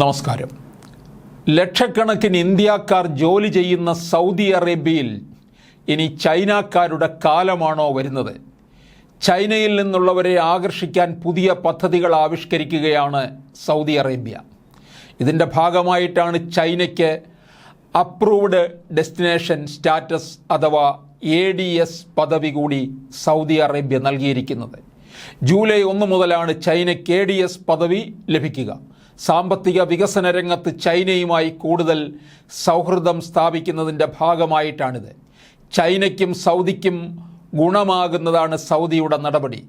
നമസ്കാരം. ലക്ഷക്കണക്കിന് ഇന്ത്യക്കാർ ജോലി ചെയ്യുന്ന സൗദി അറേബ്യയിൽ ഇനി ചൈനക്കാരുടെ കാലമാണോ വരുന്നത്? ചൈനയിൽ നിന്നുള്ളവരെ ആകർഷിക്കാൻ പുതിയ പദ്ധതികൾ ആവിഷ്കരിക്കുകയാണ് സൗദി അറേബ്യ. ഇതിന്റെ ഭാഗമായിട്ടാണ് ചൈനയ്ക്ക് അപ്രൂവ്ഡ് ഡെസ്റ്റിനേഷൻ സ്റ്റാറ്റസ് അഥവാ എ ഡി എസ് പദവി കൂടി സൗദി അറേബ്യ നൽകിയിരിക്കുന്നത്. ജൂലൈ ഒന്ന് മുതലാണ് ചൈനയ്ക്ക് എ ഡി എസ് പദവി ലഭിക്കുക. സാമ്പത്തിക വികസന രംഗത്ത് ചൈനയുമായി കൂടുതൽ സൗഹൃദം സ്ഥാപിക്കുന്നതിന്റെ ഭാഗമായിട്ടാണിത്. ചൈനയ്ക്കും സൗദിക്കും ഗുണമാകുന്നതാണ് സൗദിയുടെ നടപടി.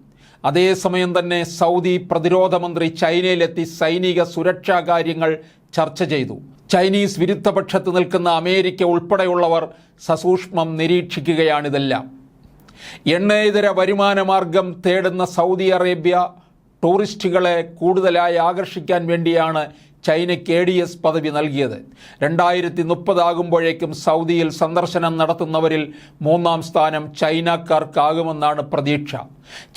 അതേസമയം തന്നെ സൗദി പ്രതിരോധ മന്ത്രി ചൈനയിലെത്തി സൈനിക സുരക്ഷാ കാര്യങ്ങൾ ചർച്ച ചെയ്തു. ചൈനീസ് വിരുദ്ധപക്ഷത്ത് നിൽക്കുന്ന അമേരിക്ക ഉൾപ്പെടെയുള്ളവർ സസൂക്ഷ്മം നിരീക്ഷിക്കുകയാണിതെല്ലാം. എണ്ണേതര വരുമാന മാർഗം തേടുന്ന സൗദി അറേബ്യ ടൂറിസ്റ്റുകളെ കൂടുതലായി ആകർഷിക്കാൻ വേണ്ടിയാണ് ചൈനയ്ക്ക് എ ഡി എസ് പദവി നൽകിയത്. രണ്ടായിരത്തി മുപ്പതാകുമ്പോഴേക്കും സൗദിയിൽ സന്ദർശനം നടത്തുന്നവരിൽ മൂന്നാം സ്ഥാനം ചൈനക്കാർക്കാകുമെന്നാണ് പ്രതീക്ഷ.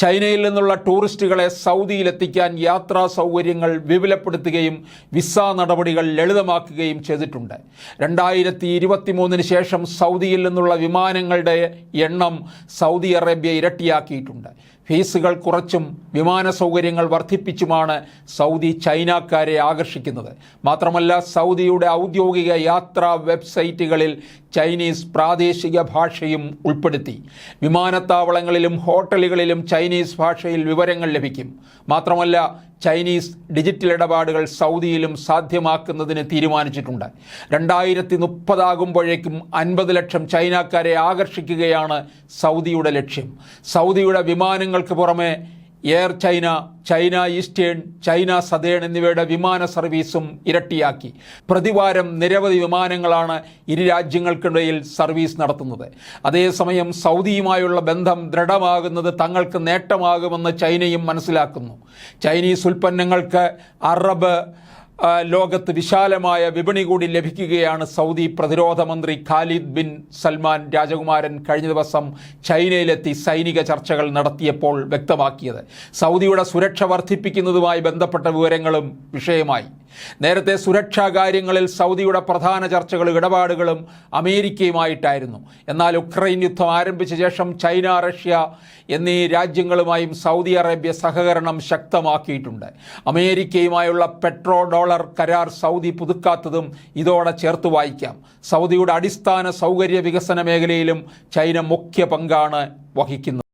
ചൈനയിൽ നിന്നുള്ള ടൂറിസ്റ്റുകളെ സൗദിയിലെത്തിക്കാൻ യാത്രാ സൗകര്യങ്ങൾ വിപുലപ്പെടുത്തുകയും വിസ നടപടികൾ ലളിതമാക്കുകയും ചെയ്തിട്ടുണ്ട്. രണ്ടായിരത്തി ഇരുപത്തി മൂന്നിന് ശേഷം സൗദിയിൽ നിന്നുള്ള വിമാനങ്ങളുടെ എണ്ണം സൗദി അറേബ്യ ഇരട്ടിയാക്കിയിട്ടുണ്ട്. ഫീസുകൾ കുറച്ചും വിമാന സൗകര്യങ്ങൾ വർദ്ധിപ്പിച്ചുമാണ് സൗദി ചൈനക്കാരെ ആകർഷിക്കുന്നത്. മാത്രമല്ല സൗദിയുടെ ഔദ്യോഗിക യാത്രാ വെബ്സൈറ്റുകളിൽ ചൈനീസ് പ്രാദേശിക ഭാഷയും ഉൾപ്പെടുത്തി. വിമാനത്താവളങ്ങളിലും ഹോട്ടലുകളിലും ചൈനീസ് ഭാഷയിൽ വിവരങ്ങൾ ലഭിക്കും. മാത്രമല്ല ചൈനീസ് ഡിജിറ്റൽ ഇടപാടുകൾ സൗദിയിലും സാധ്യമാക്കുന്നതിന് തീരുമാനിച്ചിട്ടുണ്ട്. രണ്ടായിരത്തി മുപ്പതാകുമ്പോഴേക്കും അൻപത് ലക്ഷം ചൈനക്കാരെ ആകർഷിക്കുകയാണ് സൗദിയുടെ ലക്ഷ്യം. സൗദിയുടെ വിമാനങ്ങൾക്ക് പുറമെ Air China China Eastern China Southern എന്നിവയുടെ വിമാന സർവീസും ഇരട്ടിയാക്കി. പ്രതിവാരം നിരവധി വിമാനങ്ങളാണ് ഇരു രാജ്യങ്ങൾക്കിടയിൽ സർവീസ് നടത്തുന്നത്. അതേസമയം സൗദിയുമായുള്ള ബന്ധം ദൃഢമാകുന്നത് തങ്ങൾക്ക് നേട്ടമാകുമെന്ന് ചൈനയും മനസ്സിലാക്കുന്നു. ചൈനീസ് ഉൽപ്പന്നങ്ങൾക്ക് അറബ് ലോകത്ത് വിശാലമായ വിപണി കൂടി ലഭിക്കുകയാണ് സൗദി പ്രതിരോധ മന്ത്രി ഖാലിദ് ബിൻ സൽമാൻ രാജകുമാരൻ കഴിഞ്ഞ ദിവസം ചൈനയിലെത്തി സൈനിക ചർച്ചകൾ നടത്തിയപ്പോൾ വ്യക്തമാക്കിയത്. സൗദിയുടെ സുരക്ഷ വർദ്ധിപ്പിക്കുന്നതുമായി ബന്ധപ്പെട്ട വിവരങ്ങളും വിഷയമായി. നേരത്തെ സുരക്ഷാ കാര്യങ്ങളിൽ സൗദിയുടെ പ്രധാന ചർച്ചകളും ഇടപാടുകളും അമേരിക്കയുമായിട്ടായിരുന്നു. എന്നാൽ ഉക്രൈൻ യുദ്ധം ആരംഭിച്ച ശേഷം ചൈന റഷ്യ എന്നീ രാജ്യങ്ങളുമായും സൗദി അറേബ്യ സഹകരണം ശക്തമാക്കിയിട്ടുണ്ട്. അമേരിക്കയുമായുള്ള പെട്രോ ഡോളർ കരാർ സൗദി പുതുക്കാത്തതും ഇതോടെ ചേർത്ത് വായിക്കാം. സൗദിയുടെ അടിസ്ഥാന സൗകര്യ വികസന മേഖലയിലും ചൈന മുഖ്യ പങ്കാണ് വഹിക്കുന്നത്.